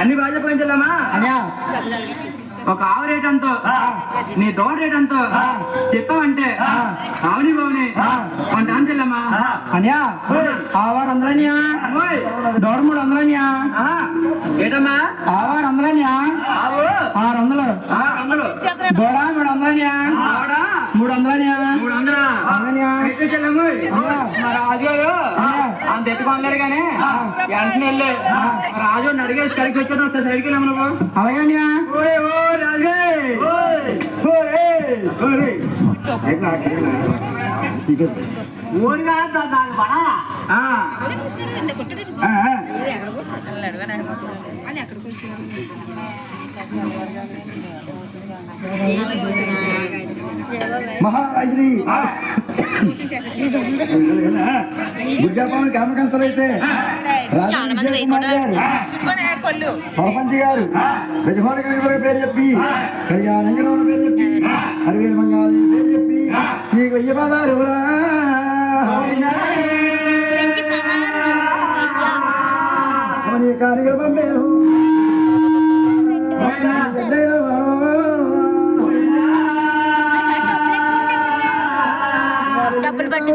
అన్ని బాధ్యత చెప్పండి చెల్లమ్మా ఒక ఆవు రేట్ ఎంతో నీ దోడ రేట్ ఎంతో చెప్పావంటే ఆవుని బావుని అంటాను చెల్లమ్మా అనియా ఆవారు అందరనియా ఓయ్. దూడమూడు అందరన్నయ్య, ఏటమ్మా ఆవారు అందరన్నయ్య, ఆవు ఆరు వందలు ఆ, దూడ మూడు వందలన్నయ్య, ఆవిడ మూడు వందలన్నయ్య, మూడు వందలా? రాజుగారు అంత ఎత్తుకోలేరు కానీ వెంటనే వెళ్ళి రాజు అడిగేసి కడికి వచ్చేది ఒకసారి సైడ్కి వెళ్ళాము నువ్వు అలాగే అన్నయ్య. ఓయ్ ఓ రాజే ఊరిగా దాని మహారాజుని విజ్ఞాపన మంది వేయకుండా సర్పంచ్ గారు యజమాని పేరు చెప్పి కళ్యాణంలో పేరు చెప్పి అరవేల మంగాలి పేరు చెప్పి నీకు వెయ్యి పదాలు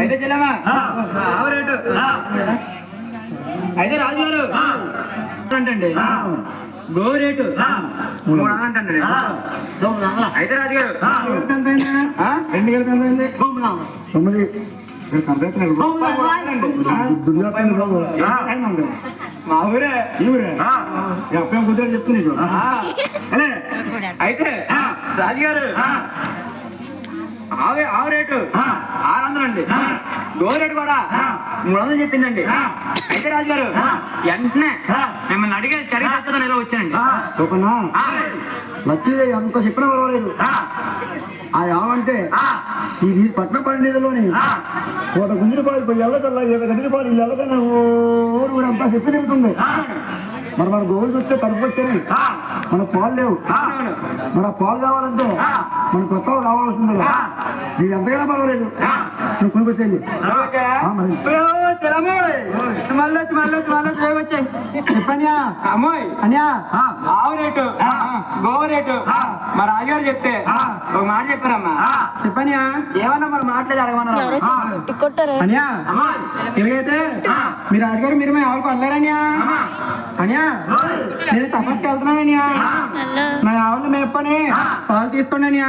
అయితే చెల్లమ్మా. అయితే రాజుగారు. అంటండి. గో రేటు. మూడు వందలు అంటండి. అయితే రాజుగారు. ఆ? రెండు అయింది? తొమ్మిది మా ఊరే. ఈ ఊరే. ఎప్పుడు కుదిరి చెప్తు నీకు ఆ, అలే. అయితే. రాజుగారు. ఆవే ఆవు రేటు. ఆరు వందలు అండి గో రేటు కూడా మూడు వందలు చెప్పిందండి. అయితే రాజుగారు వెంటనే మిమ్మల్ని అడిగే చెప్తాను ఇలా వచ్చానండి. ఆ, నచ్చి అంత చెప్పినా పర్వాలేదు. ఆ, ఈ ఈ పట్నం పండితులోని ఒక గుంజుల పాలు పోయి ఎల్లకల్లా ఏడు గంటల పాలు ఇల్లు ఎల్లకన్నా ఊరు కూడా అంతా చెప్పి చెబుతుంది మరి మన గోవులు వచ్చాయి ఆ, మన పాలు లేవు. మన పాలు కావాలంటే మన కొత్త కావాల్సింది నీకు ఎంతైనా పర్వాలేదు. నువ్వు కొనుక్కొచ్చేయండి. ఓకే. ఆ, మరి. ఓ, చెల్లమ్మోయ్. మళ్ళీ వచ్చి మళ్ళీ వచ్చి మళ్ళీ వచ్చి రేపు వచ్చాయి. చెప్పన్యా? అమ్మాయి. అన్యా? ఆవు రేటు. గోవు రేటు. మా రాజుగారు చెప్తే ఒక మాట చెప్పారమ్మా. చెప్పన్యా? ఏమన్నా మరి మాట్లాడి అడగమన్నారు అన్యా? ఇలాగైతే మీరు రాజుగారు మీరు మా ఆవిడ కొనలేరన్యా అన్యా? నేను తపస్కి వెళ్తున్నానన్యా? నా ఆవులు మేపని పాలు తీసుకోండి అన్యా